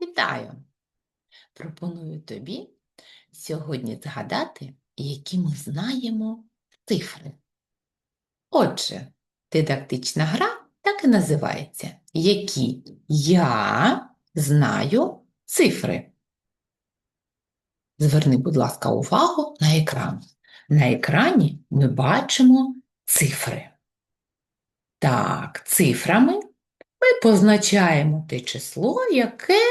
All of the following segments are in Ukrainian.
Вітаю! Пропоную тобі сьогодні згадати, які ми знаємо цифри. Отже, дидактична гра так і називається Які я знаю цифри. Зверни, будь ласка, увагу на екран. На екрані ми бачимо цифри. Так, цифрами ми позначаємо те число, яке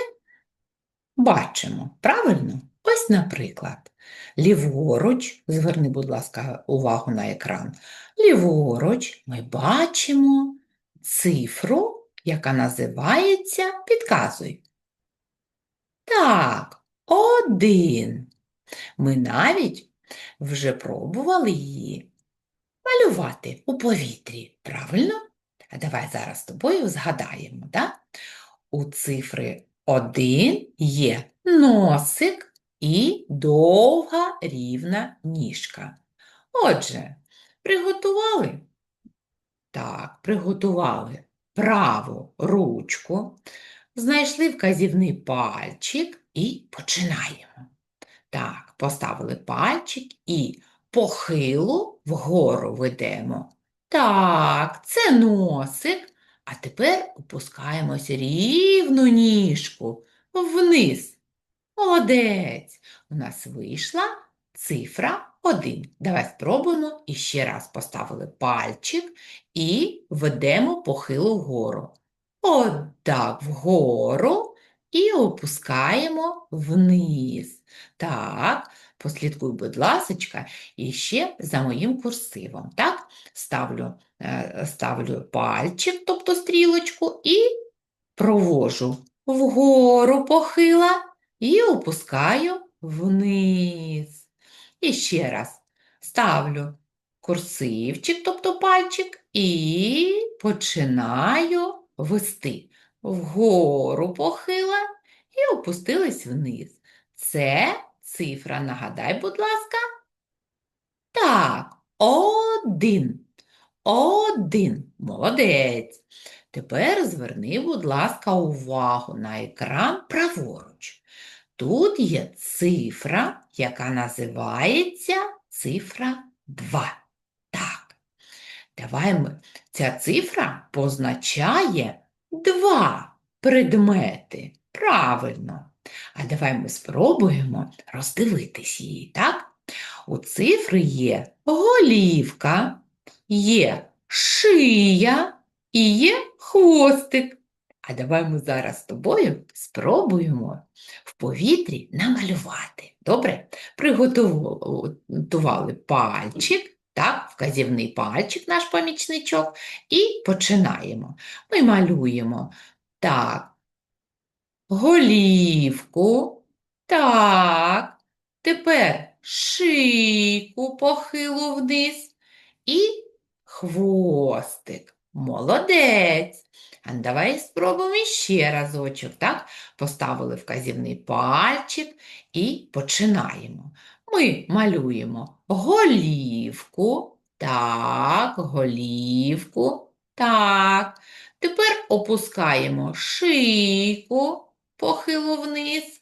бачимо. Правильно? Ось, наприклад, ліворуч, зверни, будь ласка, увагу на екран. Ліворуч ми бачимо цифру, яка називається, підказуй. Так, один. Ми навіть вже пробували її малювати у повітрі. Правильно? Давай зараз з тобою згадаємо, да? У цифри 1 є носик і довга рівна ніжка. Отже, приготували? Так, приготували праву ручку, знайшли вказівний пальчик і починаємо. Так, поставили пальчик і похилу вгору ведемо. Так, це носик. А тепер опускаємось рівну ніжку вниз. Молодець. У нас вийшла цифра 1. Давай спробуємо і ще раз поставили пальчик і ведемо похилу вгору. Отак вгору і опускаємо вниз. Так, послідкуй, будь ласочка, і ще за моїм курсивом. Так, ставлю, е, ставлю пальчик, тобто стрілочку, і провожу вгору похила і опускаю вниз. І ще раз ставлю курсивчик, тобто пальчик, і починаю вести вгору похила і опустились вниз. Це цифра, нагадай, будь ласка. Так, один. Один. Молодець. Тепер зверни, будь ласка, увагу на екран праворуч. Тут є цифра, яка називається цифра 2. Так. Давай ми. Ця цифра позначає два предмети. Правильно. А давай ми спробуємо роздивитись її, так? У цифри є голівка, є шия і є хвостик. А давай ми зараз з тобою спробуємо в повітрі намалювати. Добре? Приготували пальчик, так, вказівний пальчик, наш помічничок, і починаємо. Ми малюємо так, голівку, так, тепер шийку похилу вниз і хвостик. Молодець. А давай спробуємо ще разочок, так? Поставили вказівний пальчик і починаємо. Ми малюємо голівку, так, голівку, так. Тепер опускаємо шийку похилу вниз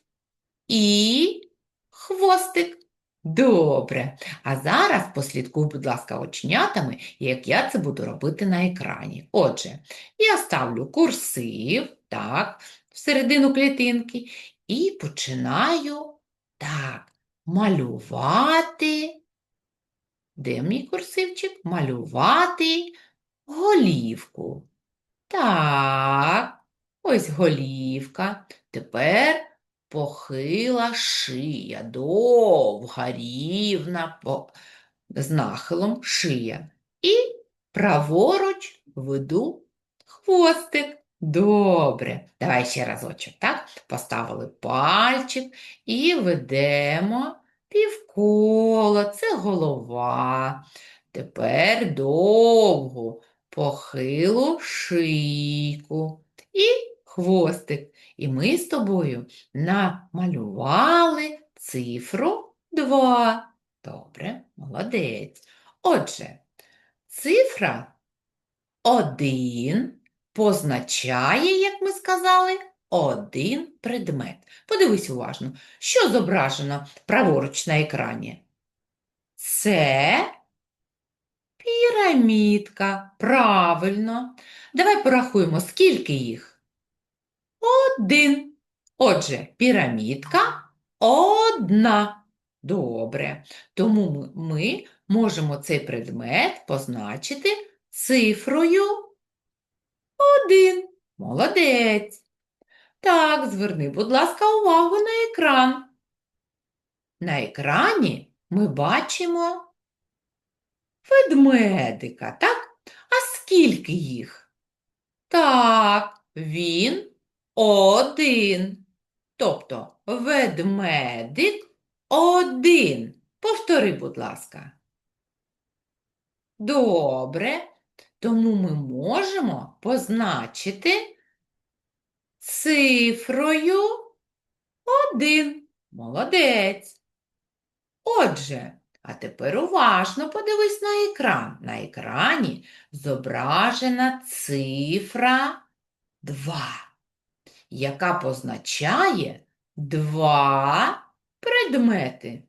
і хвостик. Добре. А зараз послідкуй, будь ласка, очнятами, як я це буду робити на екрані. Отже, я ставлю курсив, так, всередину клітинки, і починаю так, малювати. Де мій курсивчик? Малювати голівку. Так, ось голівка. Тепер похила шия, довга, рівна, по... з нахилом шия. І праворуч веду хвостик. Добре. Давай ще разочок, так? Поставили пальчик і ведемо півкола. Це голова. Тепер довгу, похилу шийку і хвостик. І ми з тобою намалювали цифру 2. Добре, молодець. Отже, цифра 1 позначає, як ми сказали, один предмет. Подивись уважно, що зображено праворуч на екрані. Це пірамідка. Правильно. Давай порахуємо, скільки їх. Один. Отже, пірамідка одна. Добре. Тому ми, можемо цей предмет позначити цифрою один. Молодець. Так, зверни, будь ласка, увагу на екран. На екрані ми бачимо ведмедика, так? А скільки їх? Так, він один. Тобто ведмедик один. Повтори, будь ласка. Добре. Тому ми можемо позначити цифрою один. Молодець. Отже, а тепер уважно подивись на екран. На екрані зображена цифра 2, яка позначає два предмети.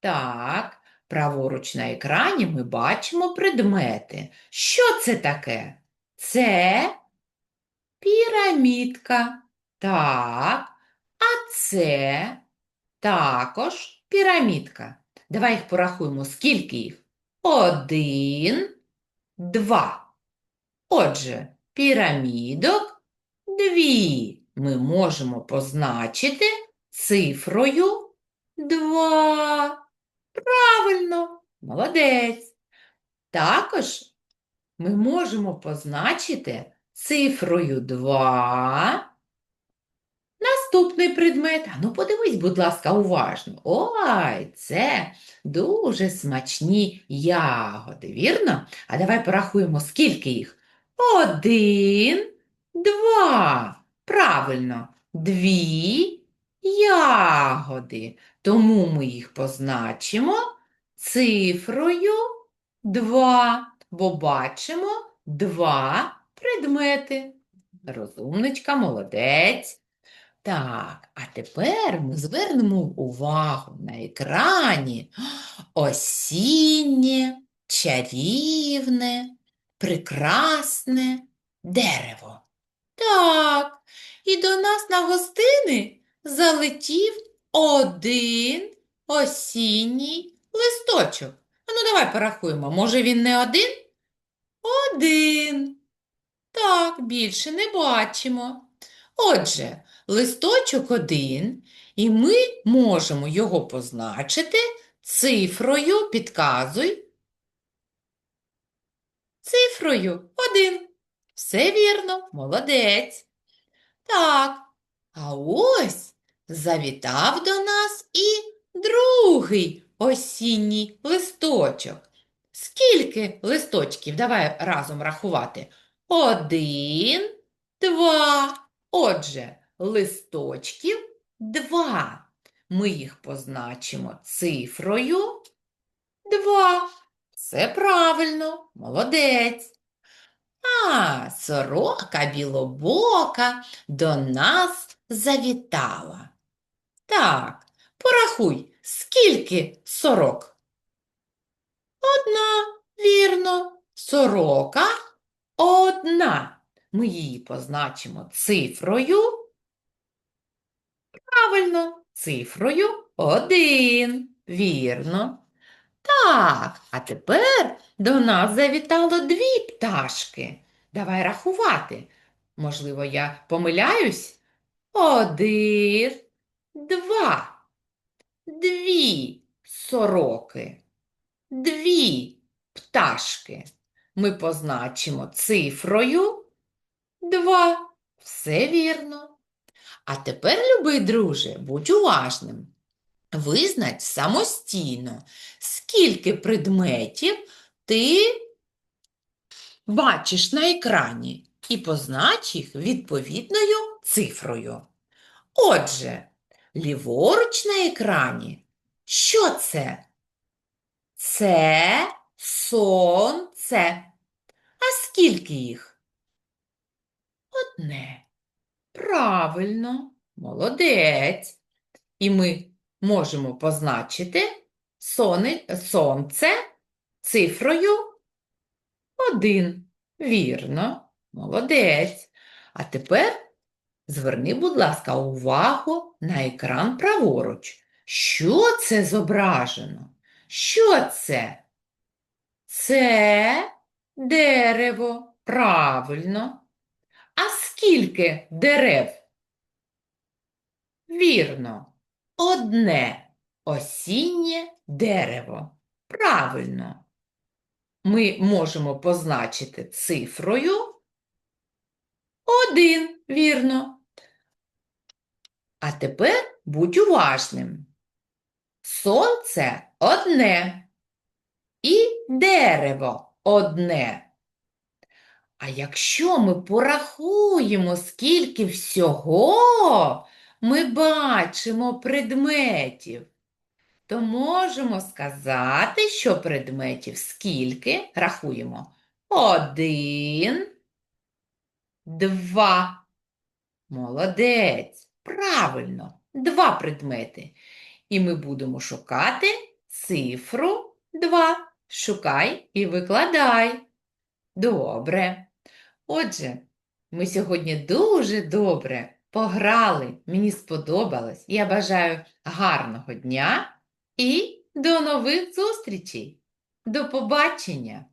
Так, праворуч на екрані ми бачимо предмети. Що це таке? Це пірамідка. Так, а це також пірамідка. Давай їх порахуємо. Скільки їх? Один, два. Отже, пірамідок дві ми можемо позначити цифрою два. Правильно, молодець. Також ми можемо позначити цифрою 2 наступний предмет. А ну подивись, будь ласка, уважно. Ой, це дуже смачні ягоди, вірно? А давай порахуємо, скільки їх. Один, два. Правильно, дві ягоди. Тому ми їх позначимо цифрою 2, бо бачимо два предмети. Розумничка, молодець. Так, а тепер ми звернемо увагу на екрані осіннє, чарівне, прекрасне дерево. Так, і до нас на гостини залетів один осінній листочок. А ну давай порахуємо, може він не один? Один. Так, більше не бачимо. Отже, листочок один, і ми можемо його позначити цифрою, підказуй, цифрою один. Все вірно, молодець. Так, а ось завітав до нас і другий осінній листочок. Скільки листочків? Давай разом рахувати. Один, два. Отже, листочків два. Ми їх позначимо цифрою два. Все правильно, молодець. А, сорока білобока до нас завітала. Так, порахуй, скільки сорок? Одна, вірно, сорока одна. Ми її позначимо цифрою. Правильно, цифрою один. Вірно. Так, а тепер до нас завітало дві пташки. Давай рахувати. Можливо, я помиляюсь? Один, два, дві сороки, дві пташки. Ми позначимо цифрою два. Все вірно. А тепер, любий друже, будь уважним. Визнач самостійно, скільки предметів ти бачиш на екрані і познач їх відповідною цифрою. Отже, ліворуч на екрані. Що це? Це сонце. А скільки їх? Одне. Правильно, молодець. І ми можемо позначити сонце цифрою 1. Вірно, молодець. А тепер зверни, будь ласка, увагу на екран праворуч. Що це зображено? Що це? Це дерево. Правильно. А скільки дерев? Вірно, одне осіннє дерево. Правильно. Ми можемо позначити цифрою один, вірно. А тепер будь уважним. Сонце одне і дерево одне. А якщо ми порахуємо, скільки всього ми бачимо предметів, то можемо сказати, що предметів скільки рахуємо. Один, два. Молодець. Правильно, два предмети. І ми будемо шукати цифру 2. Шукай і викладай. Добре. Отже, ми сьогодні дуже добре пограли. Мені сподобалось. Я бажаю гарного дня і до нових зустрічей. До побачення!